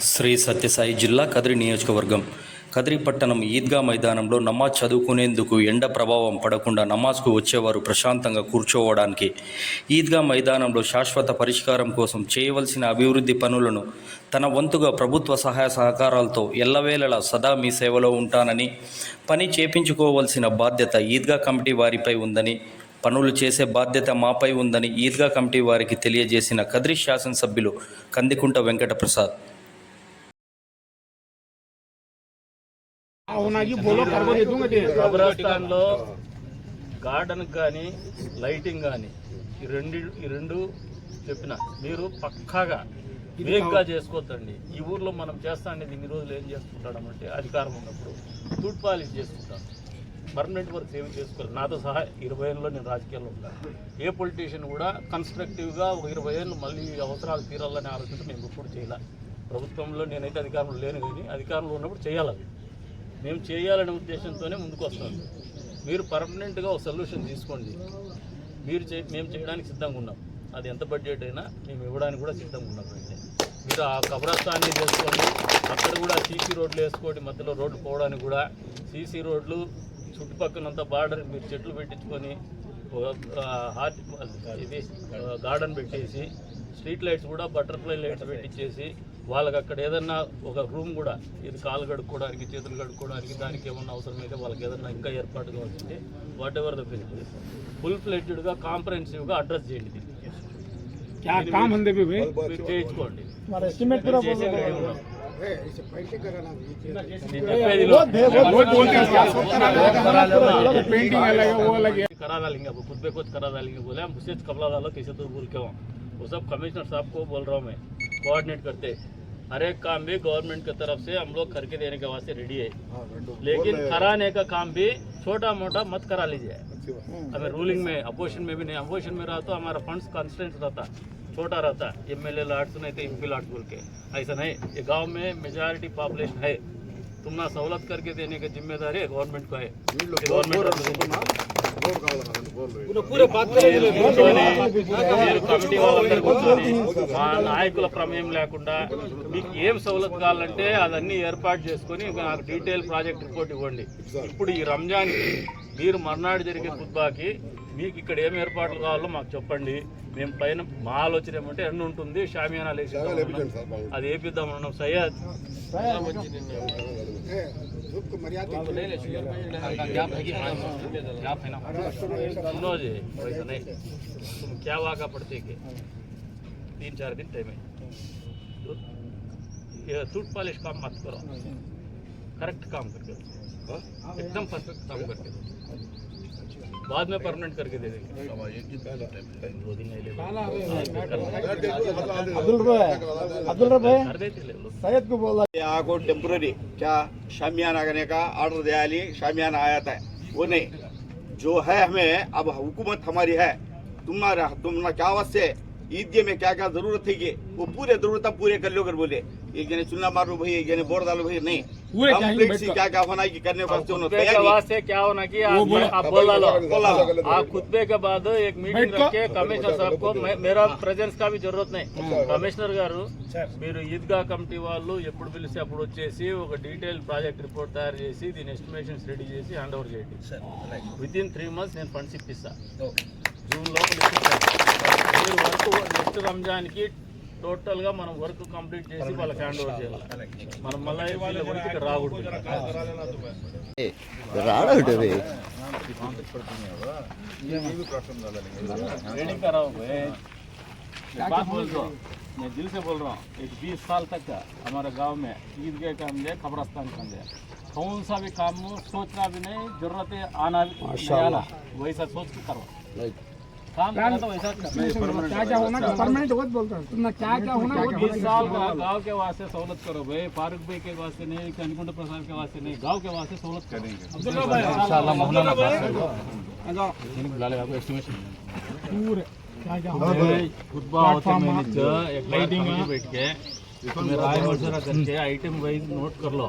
శ్రీ సత్యసాయి జిల్లా కదిరి నియోజకవర్గం. కదిరి పట్టణం ఈద్గా మైదానంలో నమాజ్ చదువుకునేందుకు ఎండ ప్రభావం పడకుండా నమాజ్కు వచ్చేవారు ప్రశాంతంగా కూర్చోవడానికి. ఈద్గా మైదానంలో శాశ్వత పరిష్కారం కోసం చేయవలసిన అభివృద్ధి పనులను తన వంతుగా ప్రభుత్వ సహాయ సహకారాలతో ఎల్లవేళలా సదా మీ సేవలో ఉంటానని పని చేపించుకోవలసిన బాధ్యత ఈద్గా కమిటీ వారిపై ఉందని పనులు చేసే బాధ్యత మాపై ఉందని ఈద్గా కమిటీ వారికి తెలియజేసిన కదిరి శాసనసభ్యులు కందికుంట వెంకట కబ్రస్తాన్లో గార్డెన్ కానీ లైటింగ్ కానీ ఈ రెండు ఈ రెండు చెప్పిన మీరు పక్కాగా వేగ్గా చేసుకోవద్దండి. ఈ ఊర్లో మనం చేస్తా అనేది ఇన్ని రోజులు ఏం చేసుకుంటాడమంటే అధికారం ఉన్నప్పుడు ఫుడ్ పాలిష్ చేసుకుంటాం పర్మనెంట్ వర్క్ ఏమి చేసుకోవాలి నాతో సహా ఇరవై ఏళ్ళలో నేను రాజకీయాల్లో ఉంటాను ఏ పొలిటీషియన్ కూడా కన్స్ట్రక్టివ్గా ఒక ఇరవై ఏళ్ళు మళ్ళీ అవసరాలు తీరాలని ఆలోచించి నేను ఎప్పుడు చేయాలి. ప్రభుత్వంలో నేనైతే అధికారంలో లేను కానీ అధికారంలో ఉన్నప్పుడు చేయాలి మేము చేయాలనే ఉద్దేశంతోనే ముందుకు వస్తాం. మీరు పర్మనెంట్గా ఒక సొల్యూషన్ తీసుకోండి. మీరు చే మేము చేయడానికి సిద్ధంగా ఉన్నాం. అది ఎంత బడ్జెట్ అయినా మేము ఇవ్వడానికి కూడా సిద్ధంగా ఉన్నాం అయితే మీరు ఆ కబ్రస్థాన్ని చేసుకోండి అక్కడ కూడా సీసీ రోడ్లు వేసుకోండి మధ్యలో రోడ్లు పోవడానికి కూడా. సీసీ రోడ్లు చుట్టుపక్కలంతా బార్డర్ మీరు చెట్లు పెట్టించుకొని హార్ట్ ఇది గార్డెన్ పెట్టేసి స్ట్రీట్ లైట్స్ కూడా బటర్ఫ్లై లైట్స్ పెట్టించేసి వాళ్ళకి అక్కడ ఏదన్నా ఒక రూమ్ కూడా ఇది కాలు కడుక్కోవడానికి చేతులు కడుక్కోవడానికి దానికి ఏమన్నా అవసరం అయితే వాళ్ళకి ఏదన్నా ఇంకా ఏర్పాటు కావాల్సింది whatever the facilities full ఫ్లెడ్జ్డ్గా కాంప్రహెన్సివ్గా అడ్రస్ చేయండి దీన్ని. क्या काम हंदे भी भाई మీరు చేయించుకోండి हमारा एस्टीमेट पूरा చేసే రెడీ ఉన్నాం. నేను वो చెప్పేది दे वो बहुत बोलते हैं क्या पेंटिंग अलग है वो अलग है करा डालेंगे अब खुद पे खुद करा डालेंगे बोले हम उसे कपड़ा डालो कैसे तो बोल के हो वो सब कमिश्नर साहब को बोल रहा हूँ मैं कोऑर्डिनेट करते। हर एक काम भी गवर्नमेंट की तरफ़ से हम लोग करके देने के वास्ते रेडी है। लेकिन कराने का काम भी छोटा मोटा मत करा लीजिए। हमें रूलिंग में अपोजिशन में भी नहीं अपोजिशन में रहा तो हमारा फंड्स कॉन्स्टेंट रहता छोटा रहता। एम एल ए लाट्स नहीं तो एम पी लाट्स बोल के। ऐसा नहीं ये गाँव में मेजॉरिटी पॉपुलेशन है। तुमना सहूलत करके देने की जिम्मेदारी गवर्नमेंट का है గవర్నమెంట్ మీరు కమిటీ వాళ్ళందరూ కూర్చొని మా నాయకుల ప్రమేయం లేకుండా మీకు ఏం సౌలత్ కావాలంటే అదన్నీ ఏర్పాటు చేసుకొని నాకు డీటెయిల్ ప్రాజెక్ట్ రిపోర్ట్ ఇవ్వండి ఇప్పుడు ఈ రంజాన్కి మీరు మర్నాడు జరిగే ఖుద్బాకి మీకు ఇక్కడ ఏం ఏర్పాట్లు కావాలో మాకు చెప్పండి మేము పైన మా ఆలోచన ఏమంటే ఎండ ఉంటుంది షామియానాలు వేసి అది వేపిద్దాం అన్నాం సయ్యద్ सुनो जी वैसा नहीं तुम क्या वागा पड़ते के तीन चार दिन टाइम है तो ये टूट पॉलिश काम मत करो करेक्ट काम करके दो एकदम परफेक्ट काम करके दो बाद में परमानेंट करके दे देंगे। दो दिन अब्दुल सैयद को बोला। आपको टेम्पररी क्या शामियाना करने का ऑर्डर दिया ली शामियाना आया था। वो नहीं जो है हमें अब हुकूमत हमारी है। तुम्हारा तुमना क्या वास्ते ईदगे में क्या क्या ज़रूरत थी कि? वो पूरे ज़रूरत पूरे कर लो कर बोले। एक जने चुना मारो भाई एक जने बोर डालो भाई नहीं पूरे क्या ही Complete बैठ सी कर- क्या क्या होना है कि करने वास्ते उन्होंने खुतबे के तैयारी वास्ते क्या होना कि आप आप बोला लो बोला लो। आप खुतबे के बाद एक मीटिंग बैठ को- रखे कमिश्नर साहब को मैं- मेरा ప్రెజెన్స్ కా भी జరూరత్ नहीं కమిషనర్ గారు మీరు ఈద్గా కమిటీ వాళ్ళు ఎప్పుడు పిలిస్తే అప్పుడు వచ్చేసి ఒక డీటెయిల్ ప్రాజెక్ట్ రిపోర్ట్ తయారు చేసి దీని ఎస్టిమేషన్స్ రెడీ చేసి హ్యాండ్ ఓవర్ చేయండి విత్ ఇన్ త్రీ మంత్స్ నేను ఫండ్స్ ఇప్పిస్తా జూన్ లోపల ఇప్పిస్తాను మీరు వర్క్ నెక్స్ట్ రంజాన్కి టోటల్ గా మనం వర్క్ కంప్లీట్ చేసి వాళ్ళకి హ్యాండ్ ఓవర్ చేయాలి మనం మళ్ళీ వీళ్ళ గురించి ఇక్కడ రాకూడదు ट्रेनिंग करा हुआ है एक बात बोल रहा हूँ मैं दिल से बोल रहा हूँ एक बीस साल तक का हमारे गांव में ईदगाह काम दिया कब्रस्तान काम दिया कौन सा भी काम हो सोचना भी नहीं जरूरत है आना भी नहीं आना वैसा सोच के करो क्या क्या होना परमानेंट वो बोलता. है तुमने क्या क्या होना वो बीस साल का गांव के वास्ते सहूलत करो भाई. फारूक भाई के वास्ते नहीं कनकुंड प्रसाद के वास्ते नहीं गांव के वास्ते सहूलत करेंगे। पूरे। क्या क्या खुतबा होते मैंने एक लाइटिंग में बैठ के इसमें राय मशवरा करके आइटम वाइज नोट कर लो।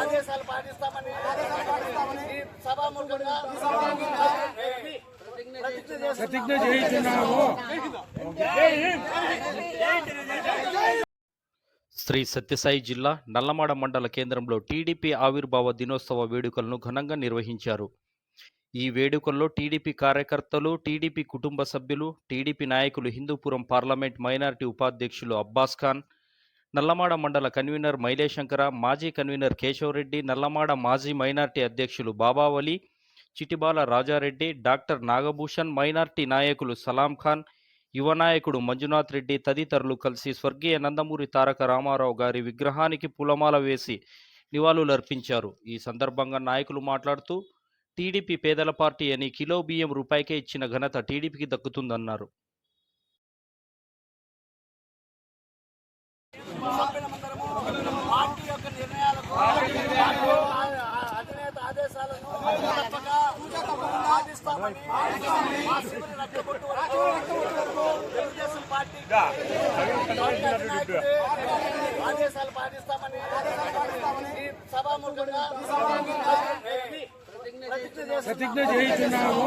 ఆదేశాలు పాటిస్తామని ప్రతిజ్ఞ చేస్తున్నాము. శ్రీ సత్యసాయి జిల్లా నల్లమాడ మండల కేంద్రంలో టీడీపీ ఆవిర్భావ దినోత్సవ వేడుకలను ఘనంగా నిర్వహించారు. ఈ వేడుకల్లో టీడీపీ కార్యకర్తలు టీడీపీ కుటుంబ సభ్యులు టీడీపీ నాయకులు హిందూపురం పార్లమెంట్ మైనారిటీ ఉపాధ్యక్షులు అబ్బాస్ ఖాన్ నల్లమాడ మండల కన్వీనర్ మైలేశంకర మాజీ కన్వీనర్ కేశవరెడ్డి నల్లమాడ మాజీ మైనార్టీ అధ్యక్షులు బాబావలి చిటిబాల రాజారెడ్డి డాక్టర్ నాగభూషణ్ మైనార్టీ నాయకులు సలాం ఖాన్ యువ నాయకుడు మంజునాథ్ రెడ్డి తదితరులు కలిసి స్వర్గీయ నందమూరి తారక రామారావు గారి విగ్రహానికి పూలమాల వేసి నివాళులర్పించారు. ఈ సందర్భంగా నాయకులు మాట్లాడుతూ టీడీపీ పేదల పార్టీ అని కిలో బియ్యం రూపాయికే ఇచ్చిన ఘనత టీడీపీకి దక్కుతుందన్నారు. ఆదేశాలు పాటిస్తామని ఈ సభాముఖంగా ప్రతిజ్ఞ చేస్తున్నాము.